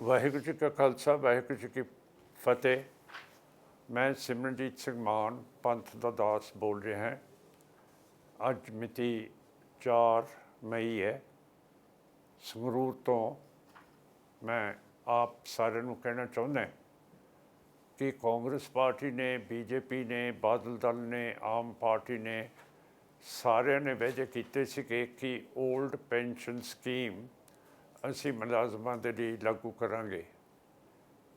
ਵਾਹਿਗੁਰੂ ਜੀ ਕਾ ਖਾਲਸਾ, ਵਾਹਿਗੁਰੂ ਜੀ ਕੀ ਫਤਿਹ। ਮੈਂ ਸਿਮਰਨਜੀਤ ਸਿੰਘ ਮਾਨ, ਪੰਥ ਦਾ ਦਾਸ ਬੋਲ ਰਿਹਾ ਹਾਂ। ਅੱਜ ਮਿਤੀ 4 ਮਈ ਹੈ। ਸੰਗਰੂਰ ਤੋਂ ਮੈਂ ਆਪ ਸਾਰਿਆਂ ਨੂੰ ਕਹਿਣਾ ਚਾਹੁੰਦਾ ਕਿ ਕਾਂਗਰਸ ਪਾਰਟੀ ਨੇ, ਬੀਜੇਪੀ ਨੇ, ਬਾਦਲ ਦਲ ਨੇ, ਆਮ ਪਾਰਟੀ ਨੇ ਸਾਰਿਆਂ ਨੇ ਵਾਅਦੇ ਕੀਤੇ ਸੀ ਕਿ ਕਿ 올ਡ ਪੈਨਸ਼ਨ ਸਕੀਮ ਅਸੀਂ ਮੁਲਾਜ਼ਮਾਂ ਦੇ ਲਈ ਲਾਗੂ ਕਰਾਂਗੇ।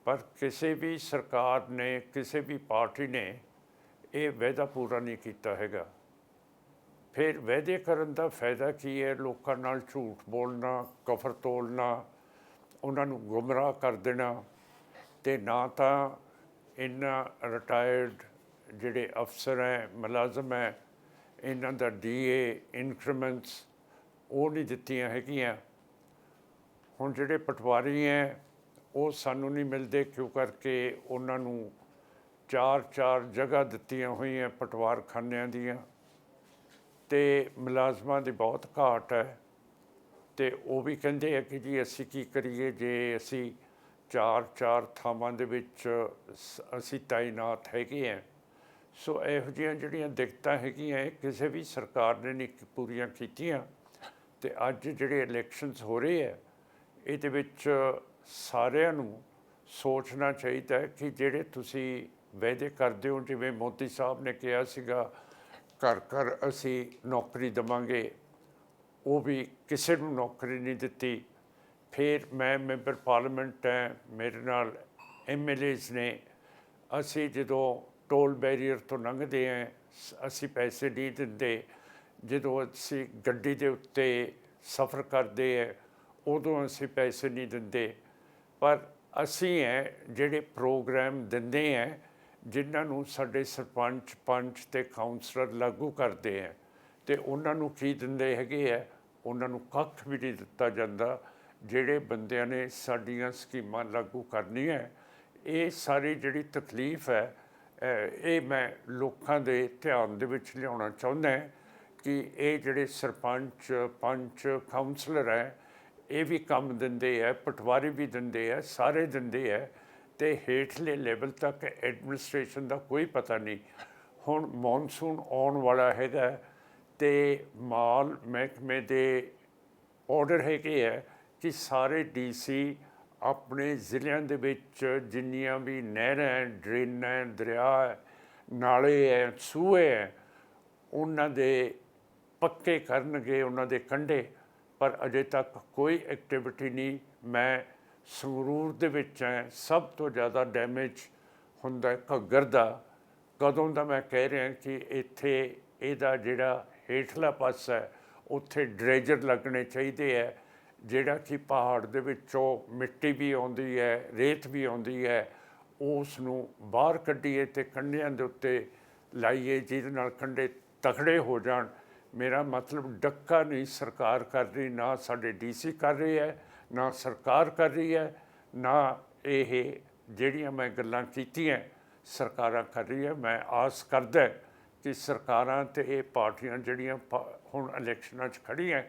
ਪਰ ਕਿਸੇ ਵੀ ਸਰਕਾਰ ਨੇ, ਕਿਸੇ ਵੀ ਪਾਰਟੀ ਨੇ ਇਹ ਵਾਅਦਾ ਪੂਰਾ ਨਹੀਂ ਕੀਤਾ ਹੈਗਾ। ਫਿਰ ਵਾਅਦੇ ਕਰਨ ਦਾ ਫਾਇਦਾ ਕੀ ਹੈ? ਲੋਕਾਂ ਨਾਲ ਝੂਠ ਬੋਲਣਾ, ਕਫਰ ਤੋਲਣਾ, ਉਹਨਾਂ ਨੂੰ ਗੁੰਮਰਾਹ ਕਰ ਦੇਣਾ ਤੇ ਨਾ ਤਾਂ ਇਹਨਾਂ ਰਿਟਾਇਰਡ ਜਿਹੜੇ ਅਫਸਰ ਹੈ, ਮੁਲਾਜ਼ਮ ਹੈ, ਇਹਨਾਂ ਦਾ ਡੀਏ ਇਨਕਰੀਮੈਂਟਸ ਉਹ ਨਹੀਂ ਦਿੱਤੀਆਂ ਹੈਗੀਆਂ। ਹੁਣ ਜਿਹੜੇ ਪਟਵਾਰੀ ਹੈ ਉਹ ਸਾਨੂੰ ਨਹੀਂ ਮਿਲਦੇ ਕਿਉਂ ਕਰਕੇ ਉਹਨਾਂ ਨੂੰ ਚਾਰ ਚਾਰ ਜਗ੍ਹਾ ਦਿੱਤੀਆਂ ਹੋਈਆਂ ਪਟਵਾਰਖਾਨਿਆਂ ਦੀਆਂ। ਤੇ ਮੁਲਾਜ਼ਮਾਂ ਦੀ ਬਹੁਤ ਘਾਟ ਹੈ ਤੇ ਉਹ ਵੀ ਕਹਿੰਦੇ ਆ ਕਿ ਜੀ ਅਸੀਂ ਕੀ ਕਰੀਏ ਜੇ ਅਸੀਂ ਚਾਰ ਚਾਰ ਥਾਵਾਂ ਦੇ ਵਿੱਚ ਸ- ਅਸੀਂ ਤਾਇਨਾਤ ਹੈਗੇ ਆ ਸੋ ਇਹੋ ਜਿਹੀਆਂ ਜਿਹੜੀਆਂ ਦਿੱਕਤਾਂ ਹੈਗੀਆਂ, ਇਹ ਕਿਸੇ ਵੀ ਸਰਕਾਰ ਨੇ ਨਹੀਂ ਪੂਰੀਆਂ ਕੀਤੀਆਂ। ਤੇ ਅੱਜ ਜਿਹੜੇ ਇਲੈਕਸ਼ਨਸ ਹੋ ਰਹੇ ਆ ਇਹਦੇ ਵਿੱਚ ਸਾਰਿਆਂ ਨੂੰ ਸੋਚਣਾ ਚਾਹੀਦਾ ਹੈ ਕਿ ਜਿਹੜੇ ਤੁਸੀਂ ਵਾਅਦੇ ਕਰਦੇ ਹੋ, ਜਿਵੇਂ ਮੋਦੀ ਸਾਹਿਬ ਨੇ ਕਿਹਾ ਸੀਗਾ, ਘਰ ਘਰ ਅਸੀਂ ਨੌਕਰੀ ਦੇਵਾਂਗੇ, ਉਹ ਵੀ ਕਿਸੇ ਨੂੰ ਨੌਕਰੀ ਨਹੀਂ ਦਿੱਤੀ। ਫਿਰ ਮੈਂ ਮੈਂਬਰ ਪਾਰਲੀਮੈਂਟ ਹੈ, ਮੇਰੇ ਨਾਲ ਐਮਐਲਏਜ਼ ਨੇ। ਅਸੀਂ ਜਦੋਂ ਟੋਲ ਬੈਰੀਅਰ ਤੋਂ ਲੰਘਦੇ ਹਾਂ ਸ- ਅਸੀਂ ਪੈਸੇ ਨਹੀਂ ਦਿੰਦੇ। ਜਦੋਂ ਅਸੀਂ ਗੱਡੀ ਦੇ ਉੱਤੇ ਸਫ਼ਰ ਕਰਦੇ ਹਾਂ ਉਦੋਂ ਅਸੀਂ ਪੈਸੇ ਨਹੀਂ ਦਿੰਦੇ। ਪਰ ਅਸੀਂ ਹੈ ਜਿਹੜੇ ਪ੍ਰੋਗਰਾਮ ਦਿੰਦੇ ਹੈ ਜਿਨ੍ਹਾਂ ਨੂੰ ਸਾਡੇ ਸਰਪੰਚ, ਪੰਚ ਤੇ ਕਾਉਂਸਲਰ ਲਾਗੂ ਕਰਦੇ ਹੈ ਤੇ ਉਹਨਾਂ ਨੂੰ ਕੀ ਦਿੰਦੇ ਹੈਗੇ ਹੈ ਉਹਨਾਂ ਨੂੰ ਕੱਖ ਵੀ ਨਹੀਂ ਦਿੱਤਾ ਜਾਂਦਾ। ਜਿਹੜੇ ਬੰਦਿਆਂ ਨੇ ਸਾਡੀਆਂ ਸਕੀਮਾਂ ਲਾਗੂ ਕਰਨੀਆਂ, ਇਹ ਸਾਰੀ ਜਿਹੜੀ ਤਕਲੀਫ ਹੈ ਇਹ ਮੈਂ ਲੋਕਾਂ ਦੇ ਧਿਆਨ ਦੇ ਵਿੱਚ ਲਿਆਉਣਾ ਚਾਹੁੰਦਾ ਕਿ ਇਹ ਜਿਹੜੇ ਸਰਪੰਚ, ਪੰਚ ਕਾਉਂਸਲਰ ਹੈ ਇਹ ਵੀ ਕੰਮ ਦਿੰਦੇ ਆ ਪਟਵਾਰੀ ਵੀ ਦਿੰਦੇ ਆ ਸਾਰੇ ਦਿੰਦੇ ਆ ਤੇ ਹੇਠਲੇ ਲੈਵਲ ਤੱਕ ਐਡਮਿਨਿਸਟ੍ਰੇਸ਼ਨ ਦਾ ਕੋਈ ਪਤਾ ਨਹੀਂ। ਹੁਣ ਮੌਨਸੂਨ ਆਉਣ ਵਾਲਾ ਹੈਗਾ ਤੇ ਮਾਲ ਮਹਿਕਮੇ ਦੇ ਆਰਡਰ ਹੈਗੇ ਹੈ ਕਿ ਸਾਰੇ ਡੀਸੀ ਆਪਣੇ ਜ਼ਿਲ੍ਹਿਆਂ ਦੇ ਵਿੱਚ ਜਿੰਨੀਆਂ ਵੀ ਨਹਿਰਾਂ ਡਰੇਨਾਂ ਹੈ, ਦਰਿਆ ਨਾਲੇ ਹੈ ਸੂਏ ਹੈ ਉਹਨਾਂ ਦੇ ਪੱਕੇ ਕਰਨਗੇ ਉਹਨਾਂ ਦੇ ਕੰਢੇ। ਪਰ ਅਜੇ ਤੱਕ ਕੋਈ ਐਕਟੀਵਿਟੀ ਨਹੀਂ। ਮੈਂ ਸੰਗਰੂਰ ਦੇ ਵਿੱਚ ਹੈ। ਸਭ ਤੋਂ ਜ਼ਿਆਦਾ ਡੈਮੇਜ ਹੁੰਦਾ ਘੱਗਰ ਦਾ। ਕਦੋਂ ਦਾ ਮੈਂ ਕਹਿ ਰਿਹਾ ਕਿ ਇੱਥੇ ਇਹਦਾ ਜਿਹੜਾ ਹੇਠਲਾ ਪਾਸਾ ਹੈ, ਉੱਥੇ ਡਰੇਜਰ ਲੱਗਣੇ ਚਾਹੀਦੇ ਹੈ, ਜਿਹੜਾ ਕਿ ਪਹਾੜ ਦੇ ਵਿੱਚੋਂ ਮਿੱਟੀ ਵੀ ਆਉਂਦੀ ਹੈ, ਰੇਤ ਵੀ ਆਉਂਦੀ ਹੈ ਉਸ ਨੂੰ ਬਾਹਰ ਕੱਢੀਏ ਤੇ ਕੰਢਿਆਂ ਦੇ ਉੱਤੇ ਲਾਈਏ ਜਿਹਦੇ ਨਾਲ ਕੰਢੇ ਤਖੜੇ ਹੋ ਜਾਣ। ਮੇਰਾ ਮਤਲਬ ਡੱਕਾ ਨਹੀਂ, ਸਰਕਾਰ ਕਰ ਰਹੀ, ਨਾ ਸਾਡੇ ਡੀਸੀ ਕਰ ਰਹੀ ਹੈ, ਨਾ ਸਰਕਾਰ ਕਰ ਰਹੀ ਹੈ, ਨਾ ਇਹ ਜਿਹੜੀਆਂ ਮੈਂ ਗੱਲਾਂ ਕੀਤੀਆਂ ਸਰਕਾਰਾਂ ਕਰ ਰਹੀ ਹੈ। ਮੈਂ ਆਸ ਕਰਦਾ ਕਿ ਸਰਕਾਰਾਂ ਤੇ ਇਹ ਪਾਰਟੀਆਂ ਜਿਹੜੀਆਂ ਹੁਣ ਇਲੈਕਸ਼ਨਾਂ 'ਚ ਖੜੀਆਂ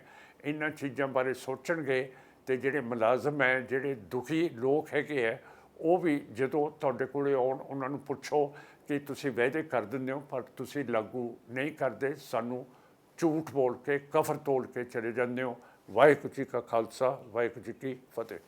ਇਹਨਾਂ ਚੀਜ਼ਾਂ ਬਾਰੇ ਸੋਚਣਗੇ ਤੇ ਜਿਹੜੇ ਮੁਲਾਜ਼ਮ ਹੈ, ਜਿਹੜੇ ਦੁਖੀ ਲੋਕ ਹੈਗੇ ਹੈ, ਉਹ ਵੀ ਜਦੋਂ ਤੁਹਾਡੇ ਕੋਲੇ ਆਉਣ, ਉਹਨਾਂ ਨੂੰ ਪੁੱਛੋ ਕਿ ਤੁਸੀਂ ਵਾਅਦੇ ਕਰ ਦਿੰਦੇ ਹੋ, ਪਰ ਤੁਸੀਂ ਲਾਗੂ ਨਹੀਂ ਕਰਦੇ, ਸਾਨੂੰ ਝੂਠ ਬੋਲ ਕੇ, ਕਫਰ ਤੋਲ ਕੇ ਚਲੇ ਜਾਂਦੇ ਹੋ। ਵਾਹਿਗੁਰੂ ਜੀ ਕਾ ਖਾਲਸਾ, ਵਾਹਿਗੁਰੂ ਜੀ ਕੀ ਫਤਿਹ।